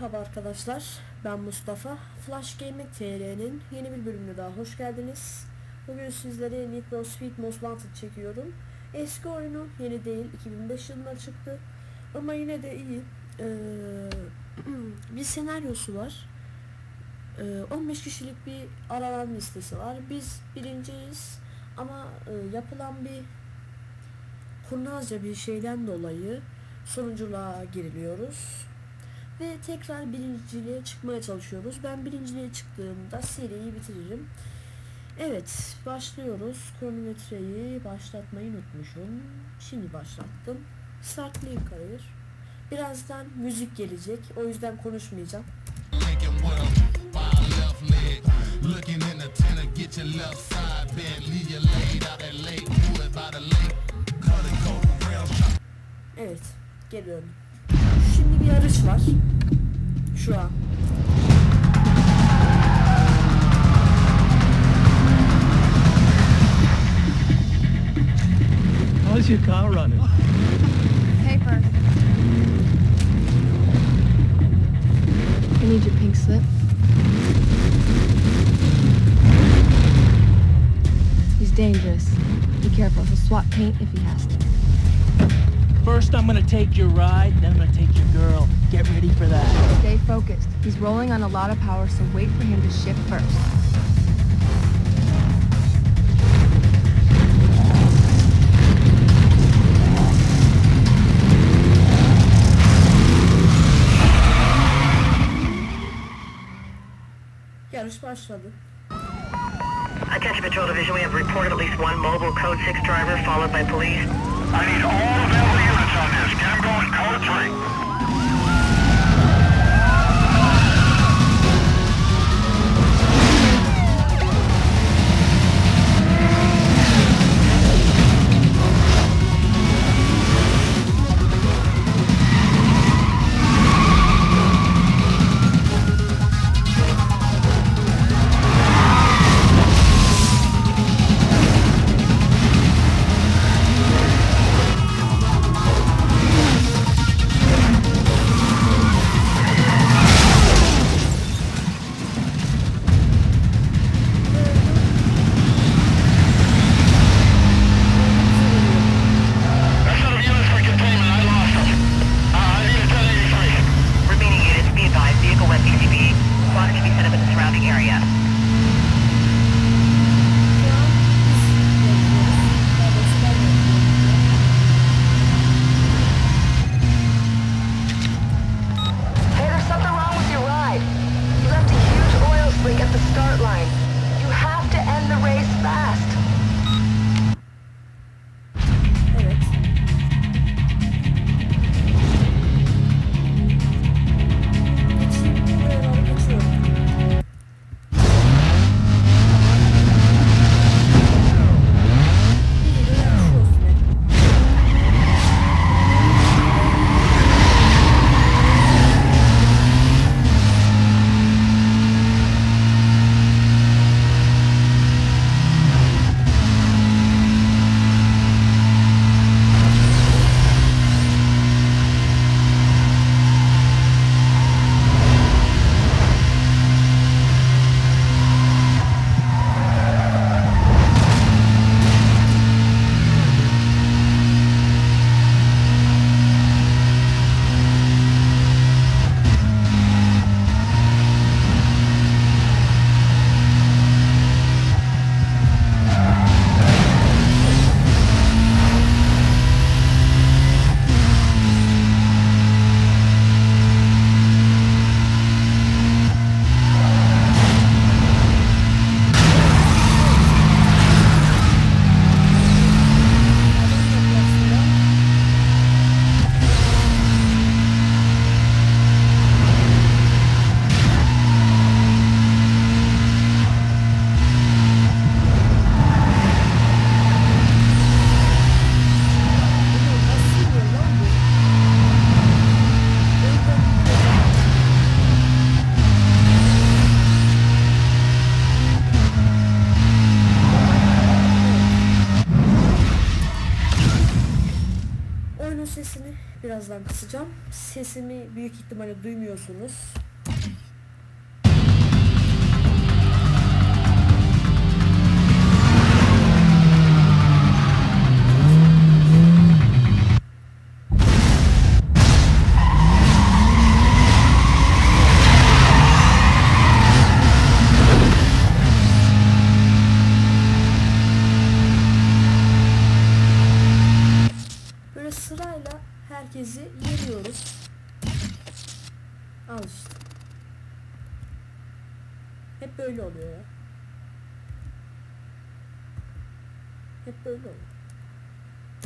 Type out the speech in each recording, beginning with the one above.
Merhaba arkadaşlar, ben Mustafa. Flash Gaming TR'nin yeni bir bölümüne daha hoş geldiniz. Bugün sizlere Need for Speed Most Wanted çekiyorum. Eski oyunu yeni değil, 2005 yılında çıktı. Ama yine de iyi. Ee, bir senaryosu var. Ee, 15 kişilik bir aranan listesi var. Biz birinciyiz ama e, yapılan bir kurnazca bir şeyden dolayı sonunculuğa giriliyoruz ve tekrar birinciliğe çıkmaya çalışıyoruz. Ben birinciliğe çıktığımda seriyi bitiririm. Evet, başlıyoruz. Kronometreyi başlatmayı unutmuşum. Şimdi başlattım. Startlayayım kariyer. Birazdan müzik gelecek. O yüzden konuşmayacağım. Evet, geliyorum. Şimdi bir yarış var. Şu an. How's your car running? Paper. I need your pink slip. He's dangerous. Be careful. He'll swat paint if he has to. First, I'm gonna take your ride, then I'm gonna take your girl. Get ready for that. Stay focused. He's rolling on a lot of power, so wait for him to shift first. Yarış başladı. Attention Patrol Division, we have reported at least one mobile Code 6 driver followed by police. I need all available units on this. Them going. Code 3. sesini birazdan kısacağım. Sesimi büyük ihtimalle duymuyorsunuz. Hep böyle oluyor ya. Hep böyle oluyor.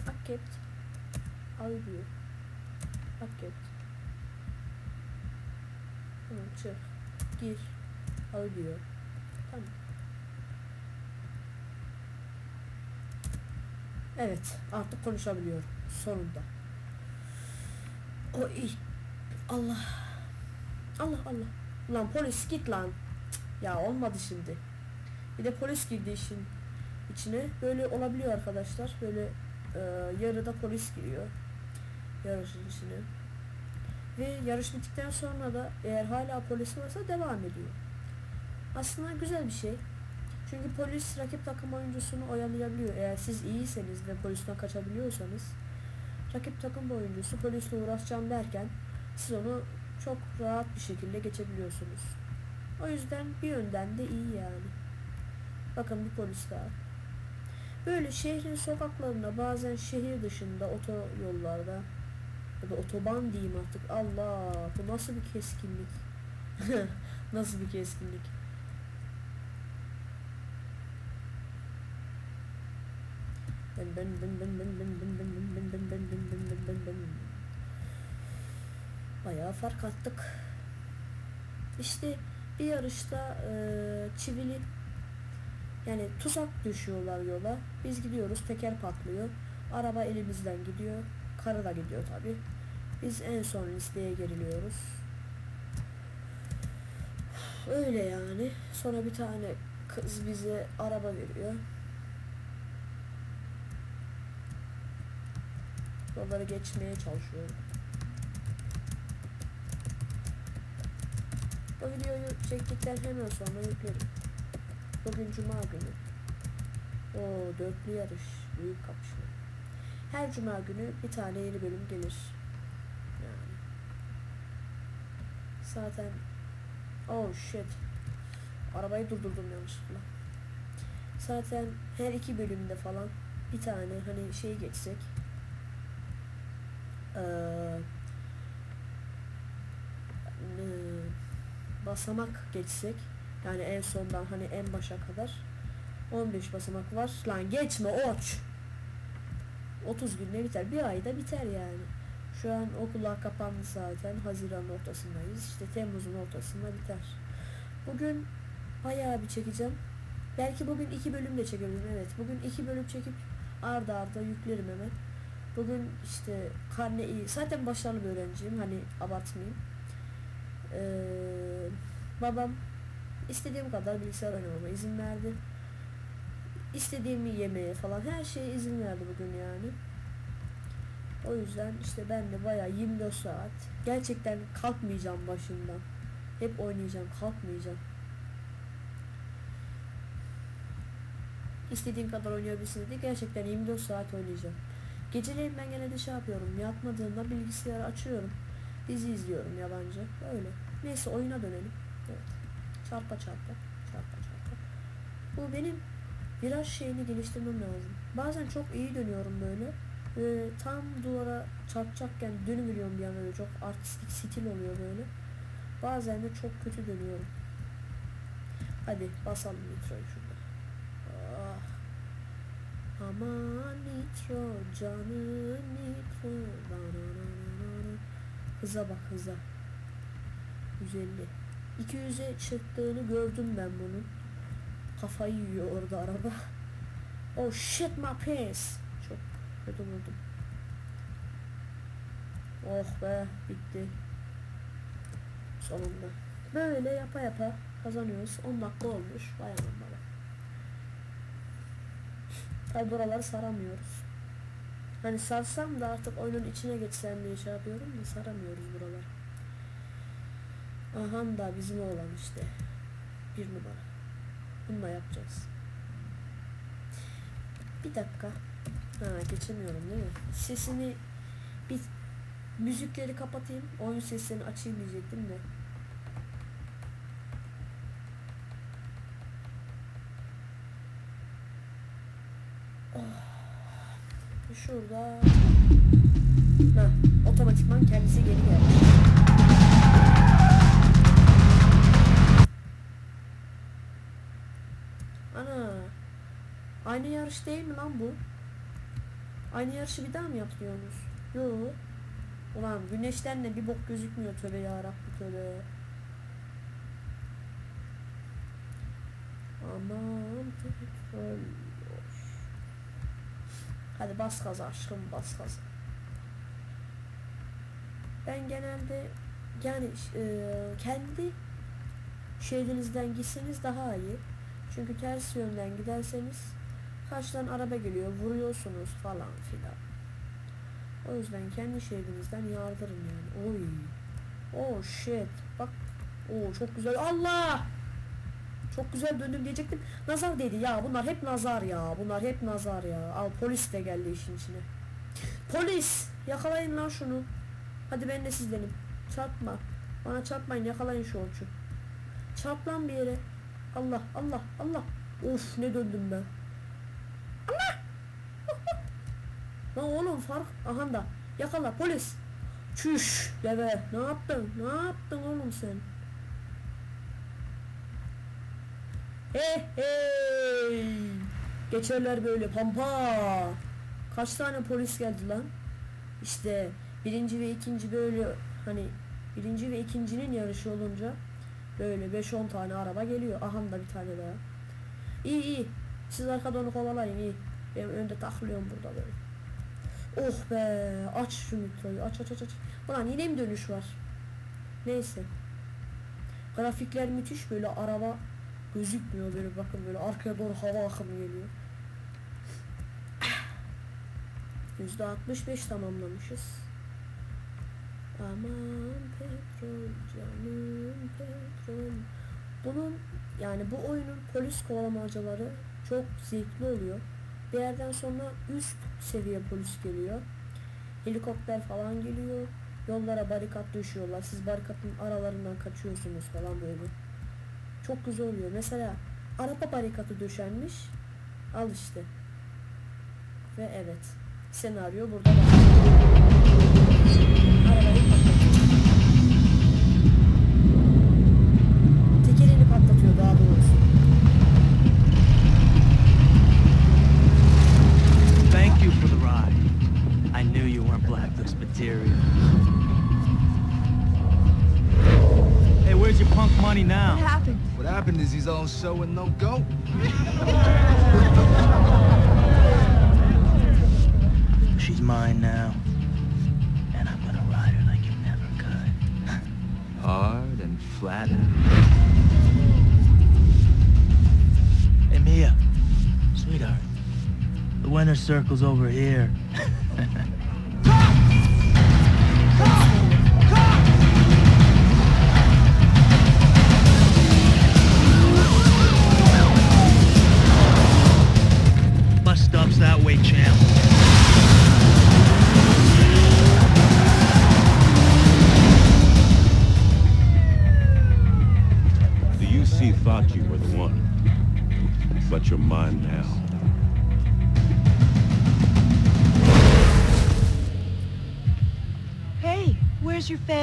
Accept. Al diyor. Accept. Tamam çık. Gir. Al diyor. Tamam. Evet, artık konuşabiliyorum. Sonunda. O iyi. Allah. Allah Allah. Lan polis git lan. Ya olmadı şimdi. Bir de polis girdi işin içine. Böyle olabiliyor arkadaşlar. Böyle e, yarıda polis giriyor. Yarışın içine. Ve yarış bittikten sonra da eğer hala polis varsa devam ediyor. Aslında güzel bir şey. Çünkü polis rakip takım oyuncusunu oyalayabiliyor. Eğer siz iyiyseniz ve polisten kaçabiliyorsanız rakip takım oyuncusu polisle uğraşacağım derken siz onu çok rahat bir şekilde geçebiliyorsunuz. O yüzden bir yönden de iyi yani. Bakın bir polis daha. Böyle şehrin sokaklarında bazen şehir dışında otoyollarda ya da otoban diyeyim artık. Allah bu nasıl bir keskinlik. nasıl bir keskinlik. Ben ben ben ben ben ben ben ben ben ben ben ben ben ben ben Bayağı fark attık. İşte bir yarışta eee, çivili yani tuzak düşüyorlar yola. Biz gidiyoruz teker patlıyor. Araba elimizden gidiyor. Karı da gidiyor tabi. Biz en son listeye geriliyoruz. Öyle yani. Sonra bir tane kız bize araba veriyor. Yolları geçmeye çalışıyorum. Bu videoyu çektikten hemen sonra yüklerim. Bugün cuma günü. O dörtlü yarış, büyük kapışma. Her cuma günü bir tane yeni bölüm gelir. Yani. Zaten oh shit. Arabayı durdurdum yanlışlıkla. Zaten her iki bölümde falan bir tane hani şey geçsek ne- basamak geçsek yani en sondan hani en başa kadar 15 basamak var. Lan geçme oç. 30 günde biter? Bir ayda biter yani. Şu an okullar kapandı zaten. Haziran ortasındayız. İşte Temmuz'un ortasında biter. Bugün bayağı bir çekeceğim. Belki bugün iki bölüm de çekebilirim evet. Bugün iki bölüm çekip arda arda yüklerim hemen. Bugün işte karne iyi. Zaten başarılı bir öğrenciyim. Hani abartmayayım. Ee, babam istediğim kadar bilgisayar oynamama izin verdi. İstediğimi yemeye falan her şeye izin verdi bugün yani. O yüzden işte ben de bayağı 24 saat gerçekten kalkmayacağım başından. Hep oynayacağım, kalkmayacağım. İstediğim kadar oynayabilsin dedi. Gerçekten 24 saat oynayacağım. Geceleyin ben gene de şey yapıyorum. Yatmadığımda bilgisayarı açıyorum. Dizi izliyorum yabancı. Öyle. Neyse oyuna dönelim. Evet. Çarpa çarpa. Çarpa çarpa. Bu benim viraj şeyini geliştirmem lazım. Bazen çok iyi dönüyorum böyle. Böyle tam duvara çarpacakken dönüveriyorum bir an öyle çok artistik stil oluyor böyle. Bazen de çok kötü dönüyorum. Hadi basalım nitroyu şurada. Ah. Aman nitro canım nitro na Hıza bak hıza. 150 200'e çıktığını gördüm ben bunun. Kafayı yiyor orada araba. Oh shit my pants. Çok kötü vurdum Oh be bitti. Sonunda. Böyle yapa yapa kazanıyoruz. 10 dakika olmuş. Vay aman bana Tabi buraları saramıyoruz. Hani sarsam da artık oyunun içine geçsem diye şey yapıyorum da saramıyoruz buralar. Aha da bizim oğlan işte. Bir numara. Bununla yapacağız. Bir dakika. Ha geçemiyorum değil mi? Sesini bir müzikleri kapatayım. Oyun seslerini açayım diyecektim de. Oh. Şurada. Ha, otomatikman kendisi geri geldi. Ana. Aynı yarış değil mi lan bu? Aynı yarışı bir daha mı yapıyorsunuz? Yo. Ulan güneşten de bir bok gözükmüyor tövbe yarabbi tövbe. Aman petrol. Hadi bas gaza aşkım bas gaza. Ben genelde yani e, kendi şeridinizden gitseniz daha iyi. Çünkü ters yönden giderseniz karşıdan araba geliyor vuruyorsunuz falan filan. O yüzden kendi şeridinizden yardırın yani. Oy. Oh shit. Bak. Oo çok güzel. Allah! Çok güzel döndüm diyecektim. Nazar dedi ya. Bunlar hep nazar ya. Bunlar hep nazar ya. Al polis de geldi işin içine. Polis! Yakalayın lan şunu. Hadi ben de sizdenim. Çarpma. Bana çarpmayın. Yakalayın şu orçu. Çarp lan bir yere. Allah Allah Allah. Of ne döndüm ben. Allah! Lan oğlum fark. Aha da. Yakala polis. Çüş deve. Ne yaptın? Ne yaptın oğlum sen? Hey. Geçerler böyle pampa. Kaç tane polis geldi lan? İşte birinci ve ikinci böyle hani birinci ve ikincinin yarışı olunca böyle 5-10 tane araba geliyor. Aha da bir tane daha. İyi iyi. Siz arkada onu kovalayın iyi. Ben önde takılıyorum burada böyle. Oh be. Aç şu nitroyu. Aç aç aç aç. Ulan yine mi dönüş var? Neyse. Grafikler müthiş böyle araba gözükmüyor böyle bakın böyle arkaya doğru hava akımı geliyor. Yüzde 65 tamamlamışız. Aman petrol canım petrol. Bunun yani bu oyunun polis kovalamacaları çok zevkli oluyor. Bir yerden sonra üst seviye polis geliyor. Helikopter falan geliyor. Yollara barikat düşüyorlar. Siz barikatın aralarından kaçıyorsunuz falan böyle. Çok güzel oluyor. Mesela araba barikatı döşenmiş. Al işte. Ve evet. Senaryo burada var. Arabayı is he's all show and no go. She's mine now. And I'm gonna ride her like you never could. Hard and flat. Hey, Mia. Sweetheart. The winner circle's over here.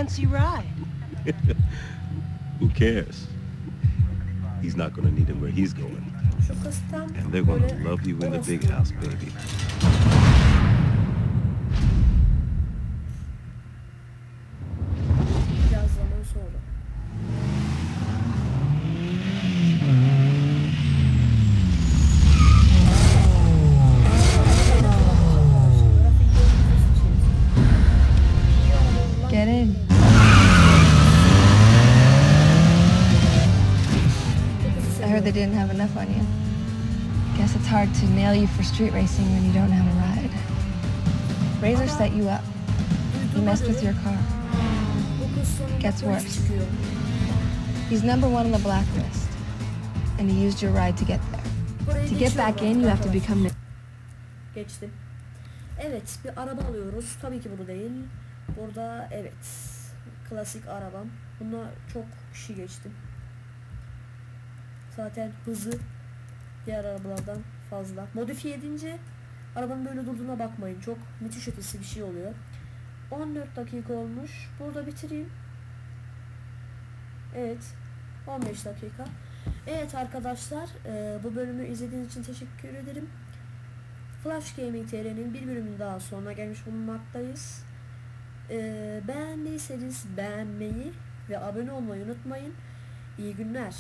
fancy ride? Who cares? He's not gonna need it where he's going. And they're gonna love you in the big house, baby. Didn't have enough on you. Guess it's hard to nail you for street racing when you don't have a ride. Razor set you up. He messed with your car. Gets worse. He's number one on the blacklist. And he used your ride to get there. To get back in, you have to become... Geçtim. Evet bir araba alıyoruz. Tabii ki bunu değil. Burada evet. Klasik arabam. Buna çok kişi geçtim. Zaten hızı diğer arabalardan fazla. Modifiye edince arabanın böyle durduğuna bakmayın. Çok müthiş ötesi bir şey oluyor. 14 dakika olmuş. Burada bitireyim. Evet. 15 dakika. Evet arkadaşlar e, bu bölümü izlediğiniz için teşekkür ederim. Flash Gaming TR'nin bir bölümünün daha sonuna gelmiş bulunmaktayız. Ee, beğendiyseniz beğenmeyi ve abone olmayı unutmayın. İyi günler.